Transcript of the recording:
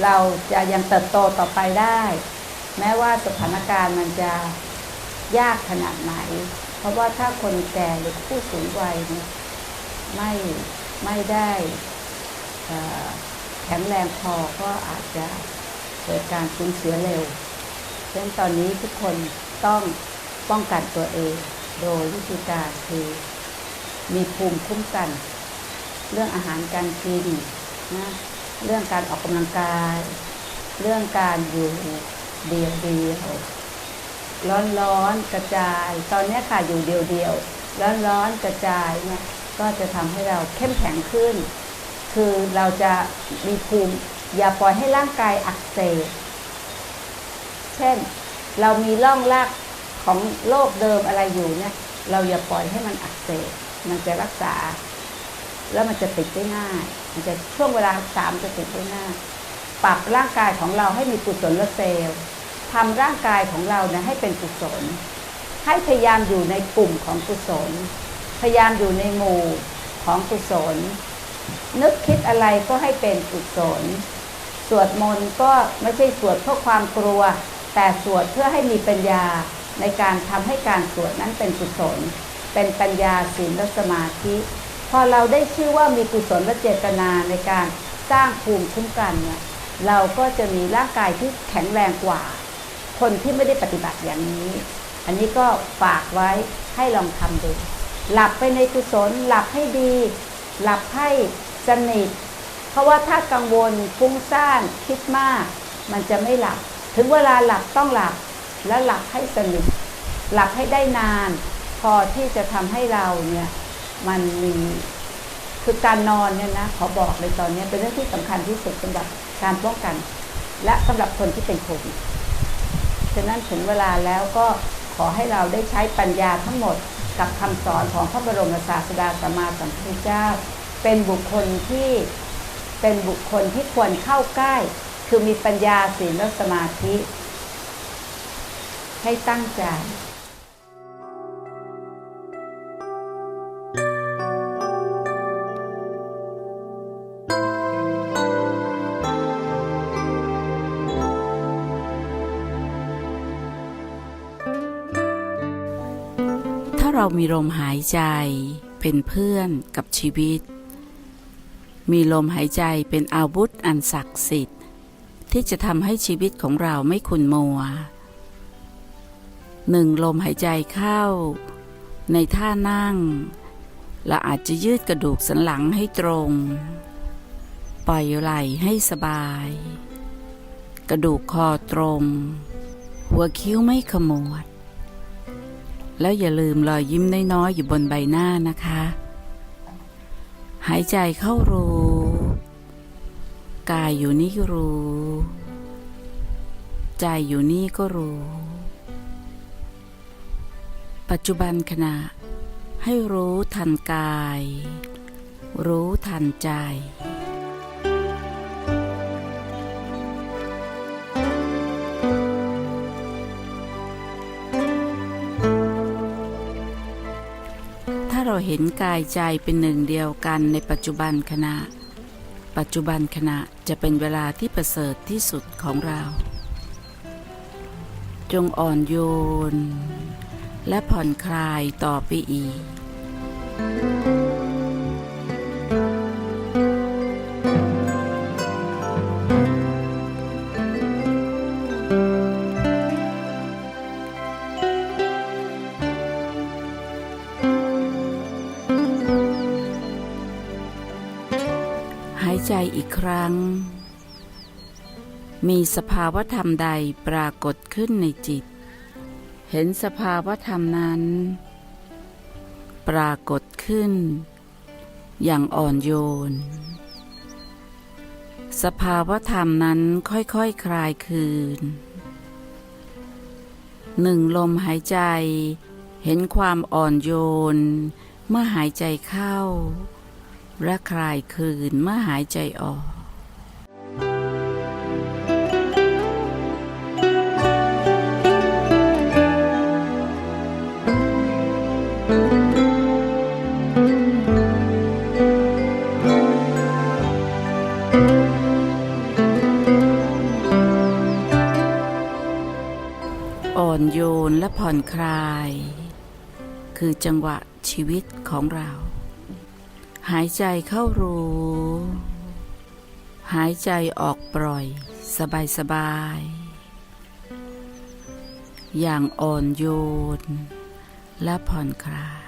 เราจะยังเติบโตต่อไปได้ แม้ว่าสถานการณ์มันจะยากขนาดไหน เพราะว่าถ้าคนแก่หรือผู้สูงวัยเนี่ยไม่ไม่ได้แข็งแรงพอก็อาจจะเกิดการสูญเสียเร็วฉะนั้นตอนนี้ทุกคนต้องป้องกันตัวเอง โดยวิธีการคือมีภูมิคุ้มกัน เรื่องอาหารการกินนะ เรื่องการออกกำลังกาย เรื่องการอยู่เดียวเดียวร้อนร้อนๆกระจาย ตอนนี้ค่ะอยู่เดียวเดียวร้อนร้อนๆกระจายเนี่ยก็จะทำให้เราเข้มแข็งขึ้น คือเราจะมีภูมิอย่าปล่อยให้ร่างกายอักเสบเช่น เรามีร่องรากของโรคเดิมอะไรอยู่เนี่ย เราอย่าปล่อยให้มันอักเสบมันจะรักษา แล้วมันจะติดได้ง่าย มันจะช่วงเวลารักษามจะติดได้ง่าย ปรับร่างกายของเราให้มีกุศลเซลล์ทำร่างกายของเราเนี่ยให้เป็นกุศล ให้พยายามอยู่ในกลุ่มของกุศล พยายามอยู่ในหมู่ของกุศล นึกคิดอะไรก็ให้เป็นกุศล สวดมนต์ก็ไม่ใช่สวดเพื่อความกลัว แต่สวดเพื่อให้มีปัญญาในการทำให้การสวดนั้นเป็นกุศล เป็นปัญญาศีลและสมาธิ พอเราได้ชื่อว่ามีกุศลและเจตนาในการสร้างภูมิคุ้มกันเนี่ยเราก็จะมีร่างกายที่แข็งแรงกว่า คนที่ไม่ได้ปฏิบัติอย่างนี้ อันนี้ก็ฝากไว้ให้ลองทำดูหลับไปในกุศลหลับให้ดี หลับให้สนิทเพราะว่าถ้ากังวลฟุ้งซ่านคิดมาก มันจะไม่หลับ ถึงเวลาหลับต้องหลับ และหลับให้สนิท หลับให้ได้นาน พอที่จะทำให้เราเนี่ย มันมีคือการนอนเนี่ยนะขอบอกเลยตอนนี้เป็นเรื่องที่สำคัญที่สุดสำหรับการป้องกัน และสำหรับคนที่เป็นโควิดฉะนั้นถึงเวลาแล้วก็ขอให้เราได้ใช้ปัญญาทั้งหมดกับคำสอนของพระบรมศาสดาสัมมาสัมพุทธเจ้า เป็นบุคคลที่เป็นบุคคลที่ควรเข้าใกล้ คือมีปัญญาศีลและสมาธิ ให้ตั้งใจ เรามีลมหายใจเป็นเพื่อนกับชีวิต มีลมหายใจเป็นอาวุธอันศักดิ์สิทธิ์ ที่จะทำให้ชีวิตของเราไม่ขุ่นมัวหนึ่งลมหายใจเข้า ในท่านั่งเราอาจจะยืดกระดูกสันหลังให้ตรง ปล่อยไหล่ให้สบาย กระดูกคอตรง หัวคิ้วไม่ขมวด แล้วอย่าลืมรอยยิ้มน้อยๆอยู่บนใบหน้านะคะ หายใจเข้ารู้ กายอยู่นี่ก็รู้ ใจอยู่นี่ก็รู้ ปัจจุบันขณะ ให้รู้ทันกาย รู้ทันใจ เราเห็นกายใจเป็นหนึ่งเดียวกันในปัจจุบันขณะ ปัจจุบันขณะจะเป็นเวลาที่ประเสริฐที่สุดของเรา จงอ่อนโยน และผ่อนคลายต่อไปอีก หายใจอีกครั้ง มีสภาวธรรมใดปรากฏขึ้นในจิต เห็นสภาวธรรมนั้น ปรากฏขึ้น อย่างอ่อนโยน สภาวธรรมนั้นค่อยๆคคลายคืนหนึ่งลมหายใจ เห็นความอ่อนโยน เมื่อหายใจเข้า และคลายคืนเมื่อหายใจออก อ่อนโยนและผ่อนคลาย คือจังหวะชีวิตของเรา หายใจเข้ารู้ หายใจออกปล่อย สบายสบายๆอย่างอ่อนโยน และผ่อนคลาย